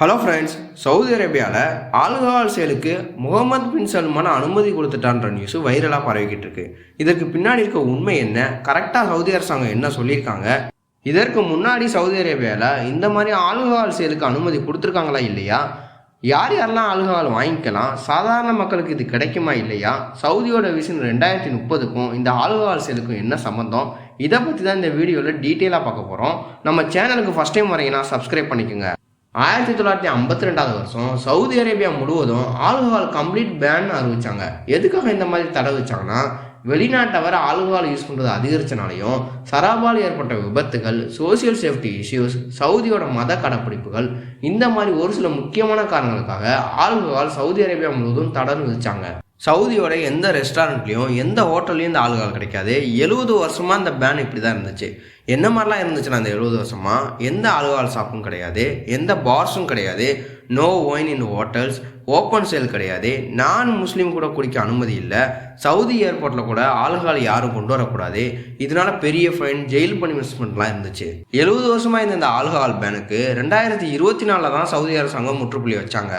Hello friends Saudi அரேபியாவில் alcohol சேலுக்கு முகமது பின் சல்மான் அனுமதி கொடுத்துட்டான்ற நியூஸ் வைரலாக பரவிக்கிட்டு இருக்கு. இதற்கு பின்னாடி இருக்க உண்மை என்ன? கரெக்டாக சவுதி அரசாங்கம் என்ன சொல்லியிருக்காங்க? இதற்கு முன்னாடி சவுதி அரேபியாவில் இந்த மாதிரி ஆல்கஹால் சேலுக்கு அனுமதி கொடுத்துருக்காங்களா இல்லையா? யார் யாரெல்லாம் ஆல்கஹால் வாங்கிக்கலாம்? சாதாரண மக்களுக்கு இது கிடைக்குமா இல்லையா? சவுதியோட விஷன் ரெண்டாயிரத்தி முப்பதுக்கும் இந்த ஆல்கஹால் சேலுக்கும் என்ன சம்மந்தம் இதை பற்றி தான் இந்த வீடியோவில் டீட்டெயிலாக பார்க்க போகிறோம் நம்ம சேனலுக்கு ஃபஸ்ட் டைம் வரீங்கன்னா சப்ஸ்கிரைப் பண்ணிக்கோங்க. ஆயிரத்தி தொள்ளாயிரத்தி ஐம்பத்தி ரெண்டாவது வருஷம் சவுதி அரேபியா முழுவதும் ஆல்கஹால் கம்ப்ளீட் பேன் அறிவிச்சாங்க. எதுக்காக இந்த மாதிரி தடை வச்சாங்கன்னா வெளிநாட்டவர் ஆல்கஹால் யூஸ் பண்ணுறது அதிகரிச்சனாலையும் சராபால் ஏற்பட்ட விபத்துகள் சோசியல் சேஃப்டி இஷ்யூஸ் சவுதியோட மத கடைப்பிடிப்புகள் இந்த மாதிரி ஒரு சில முக்கியமான காரணங்களுக்காக ஆல்கஹால் சவுதி அரேபியா முழுவதும் தடை விதிச்சாங்க. சவுதியோட எந்த ரெஸ்டாரண்ட்லேயும் எந்த ஹோட்டல்லையும் இந்த ஆளுகால் கிடைக்காது. எழுபது வருஷமாக இந்த பேன் இப்படி தான் இருந்துச்சு. என்ன மாதிரிலாம் இருந்துச்சுன்னா அந்த எழுபது வருஷமாக எந்த ஆளுகால் ஷாப்பும் கிடையாது. எந்த பார்ஸும் கிடையாது. No wine in hotels open sale கிடையாது. நான் முஸ்லீம் கூட குடிக்க அனுமதி இல்லை. சவுதி ஏர்போர்ட்டில் கூட ஆளுகால் யாரும் கொண்டு வரக்கூடாது. இதனால பெரிய ஃபைன் ஜெயில் பனிஷ்மெண்ட்லாம் இருந்துச்சு. எழுபது வருஷமாக இருந்த இந்த ஆல்கஹால் பேனுக்கு ரெண்டாயிரத்தி இருபத்தி நாலில் தான் சவுதி அரசாங்கம் முற்றுப்புள்ளி வச்சாங்க.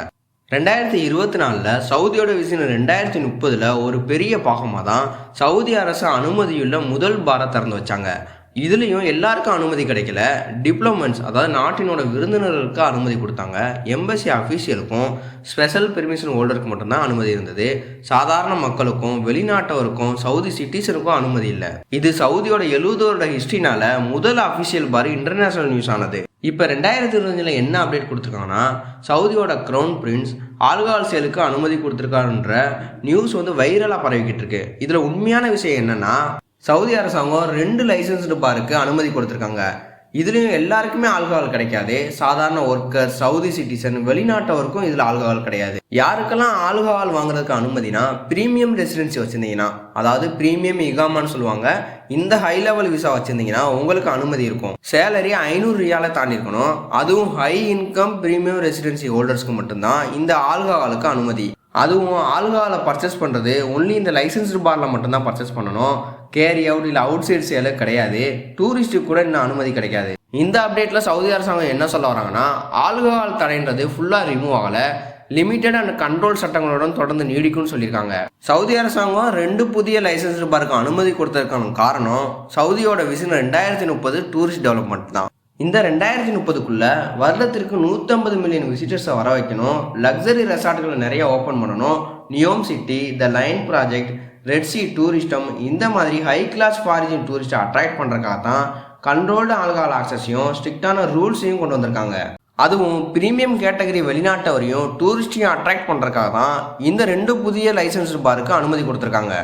ரெண்டாயிரத்தி இருபத்தி நாலில் சவுதியோட விசின் ரெண்டாயிரத்தி முப்பதில் ஒரு பெரிய பாகமாக தான் சவுதி அரசு அனுமதியுள்ள முதல் பாரை திறந்து வச்சாங்க. இதுலேயும் எல்லாருக்கும் அனுமதி கிடைக்கல. டிப்ளமெண்ட்ஸ் அதாவது நாட்டினோட விருந்தினர்களுக்கு அனுமதி கொடுத்தாங்க. எம்பசி அஃபீஷியலுக்கும் ஸ்பெஷல் பெர்மிஷன் ஹோல்டருக்கு மட்டும்தான் அனுமதி இருந்தது. சாதாரண மக்களுக்கும் வெளிநாட்டவருக்கும் சவுதி சிட்டிசனுக்கும் அனுமதி இல்லை. இது சவுதியோட எழுபது வருட ஹிஸ்ட்ரினால முதல் அஃபிஷியல் பார் இன்டர்நேஷனல் நியூஸ் ஆனது. இப்போ ரெண்டாயிரத்தி இருபத்தஞ்சில் என்ன அப்டேட் கொடுத்துருக்காங்கன்னா சவுதியோட க்ரௌன் பிரின்ஸ் ஆல்கஹால் சேலுக்கு அனுமதி கொடுத்துருக்காருன்ற நியூஸ் வந்து வைரலாக பரவிக்கிட்டு இருக்கு. இதில் உண்மையான விஷயம் என்னென்னா சவுதி அரசாங்கம் ரெண்டு லைசன்ஸ்டு பாருக்கு அனுமதி கொடுத்துருக்காங்க. இதுலேயும் எல்லாருக்குமே ஆல்கஹால் கிடைக்காது. சாதாரண ஒர்க்கர் சவுதி சிட்டிசன் வெளிநாட்டவருக்கும் இதில் ஆல்கஹால் கிடையாது. யாருக்கெல்லாம் ஆல்கஹால் வாங்குறதுக்கு அனுமதினா ப்ரீமியம் ரெசிடென்சி வச்சுருந்தீங்கன்னா அதாவது ப்ரீமியம் இகாமான்னு சொல்லுவாங்க இந்த ஹை லெவல் விசா வச்சுருந்தீங்கன்னா உங்களுக்கு அனுமதி இருக்கும். சேலரி ஐநூறு ரியாலை தாண்டி இருக்கணும். அதுவும் ஹை இன்கம் ப்ரீமியம் ரெசிடென்சி ஹோல்டர்ஸ்க்கு மட்டும்தான் இந்த ஆல்கஹாலுக்கு அனுமதி. அதுவும் ஆல்கஹாலை பர்ச்சேஸ் பண்ணுறது ஒன்லி இந்த லைசன்ஸ்டு பாரில் மட்டும்தான் பர்ச்சேஸ் பண்ணணும். கேரி அவுட் இல்லை அவுட் சைட் சேலை கிடையாது. டூரிஸ்ட்டுக்கு கூட இன்னும் அனுமதி கிடைக்காது. இந்த அப்டேட்டில் சவுதி அரசாங்கம் என்ன சொல்ல வராங்கன்னா ஆல்கஹால் தடைன்றது ஃபுல்லாக ரிமூவ் ஆகலை. லிமிட்டட் அண்ட் கண்ட்ரோல் சட்டங்களுடன் தொடர்ந்து நீடிக்கும்னு சொல்லியிருக்காங்க. சவுதி அரசாங்கம் ரெண்டு புதிய லைசன்ஸ் பார்க்க அனுமதி கொடுத்ததுக்கான காரணம் சவுதியோட விசின் ரெண்டாயிரத்தி முப்பது டூரிஸ்ட் டெவலப்மெண்ட் தான். இந்த ரெண்டாயிரத்தி முப்பதுக்குள்ள வருடத்திற்கு நூற்றம்பது மில்லியன் விசிட்டர்ஸை வர வைக்கணும். லக்ஸரி ரெசார்ட்டுகளை நிறைய ஓப்பன் பண்ணணும். Neom city the line project red sea tourism இந்த மாதிரி ஹை கிளாஸ் ஃபாரிஜின் டூரிஸ்ட்டை அட்ராக்ட் பண்ணுறக்காக தான் கண்ட்ரோல்டு ஆல்கஹால் ஆக்சஸையும் ஸ்ட்ரிக்டான ரூல்ஸையும் கொண்டு வந்திருக்காங்க. அதுவும் பிரீமியம் கேட்டகரி வெளிநாட்டவரையும் டூரிஸ்டையும் அட்ராக்ட் பண்ணுறக்காக தான் இந்த ரெண்டு புதிய லைசன்ஸ் பாருக்கு அனுமதி கொடுத்துருக்காங்க.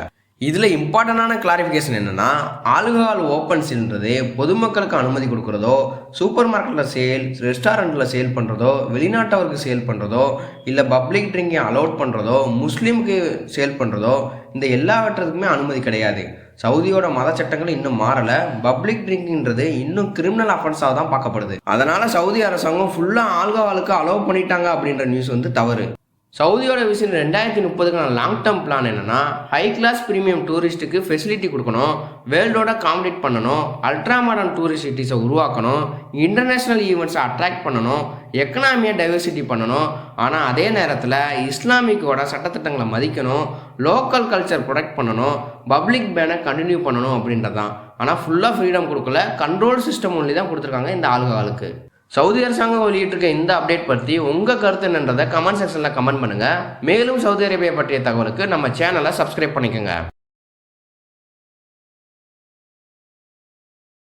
இதில் இம்பார்ட்டண்டான கிளாரிஃபிகேஷன் என்னென்னா ஆல்கஹால் ஓப்பன்ஸ்ன்றது பொதுமக்களுக்கு அனுமதி கொடுக்குறதோ சூப்பர் மார்க்கெட்டில் சேல் ரெஸ்டாரண்ட்டில் சேல் பண்ணுறதோ வெளிநாட்டவருக்கு சேல் பண்ணுறதோ இல்லை பப்ளிக் ட்ரிங்கை அலோட் பண்ணுறதோ முஸ்லீமுக்கு சேல் பண்ணுறதோ இந்த எல்லாவற்றத்துக்குமே அனுமதி கிடையாது. சவுதியோட மத சட்டங்கள் இன்னும் மாறலை பப்ளிக் ட்ரிங்கிங்கிறது இன்னும் கிரிமினல் அஃபென்ஸாக தான் பார்க்கப்படுது. அதனால் சவுதி அரசாங்கம் ஃபுல்லாக ஆல்கஹாலுக்கு அலோவ் பண்ணிட்டாங்க அப்படின்ற நியூஸ் வந்து தவறு. சவுதியோட விஷயம் ரெண்டாயிரத்தி முப்பதுக்கான லாங் டேர்ம் பிளான் என்னென்னா ஹை கிளாஸ் ப்ரீமியம் டூரிஸ்ட்டுக்கு ஃபெசிலிட்டி கொடுக்கணும் வேர்ல்டோட காம்படிட் பண்ணணும் அல்ட்ரா மாடர்ன் டூரிஸ்ட் சிட்டிஸை உருவாக்கணும் இன்டர்நேஷ்னல் ஈவெண்ட்ஸை அட்ராக்ட் பண்ணணும் எக்கனாமியை டைவர்சிட்டி பண்ணணும். ஆனால் அதே நேரத்தில் இஸ்லாமிக்கோட சட்டத்திட்டங்களை மதிக்கணும் லோக்கல் கல்ச்சர் ப்ரொடெக்ட் பண்ணணும் பப்ளிக் பேனை கண்டினியூ பண்ணணும் அப்படின்றது தான் ஆனால் ஃபுல்லாக ஃப்ரீடம் கொடுக்கல கண்ட்ரோல் சிஸ்டம் ஒன்லி தான் கொடுத்துருக்காங்க இந்த ஆளுகாலுக்கு சவுதி அரசாங்கம் வெளியிட்டிருக்க இந்த அப்டேட் பற்றி உங்கள் கருத்து என்னன்றதை கமெண்ட் செக்ஷனில் கமெண்ட் பண்ணுங்கள் மேலும் சவுதி அரேபியா பற்றிய தகவலுக்கு நம்ம சேனலை சப்ஸ்கிரைப் பண்ணிக்கோங்க.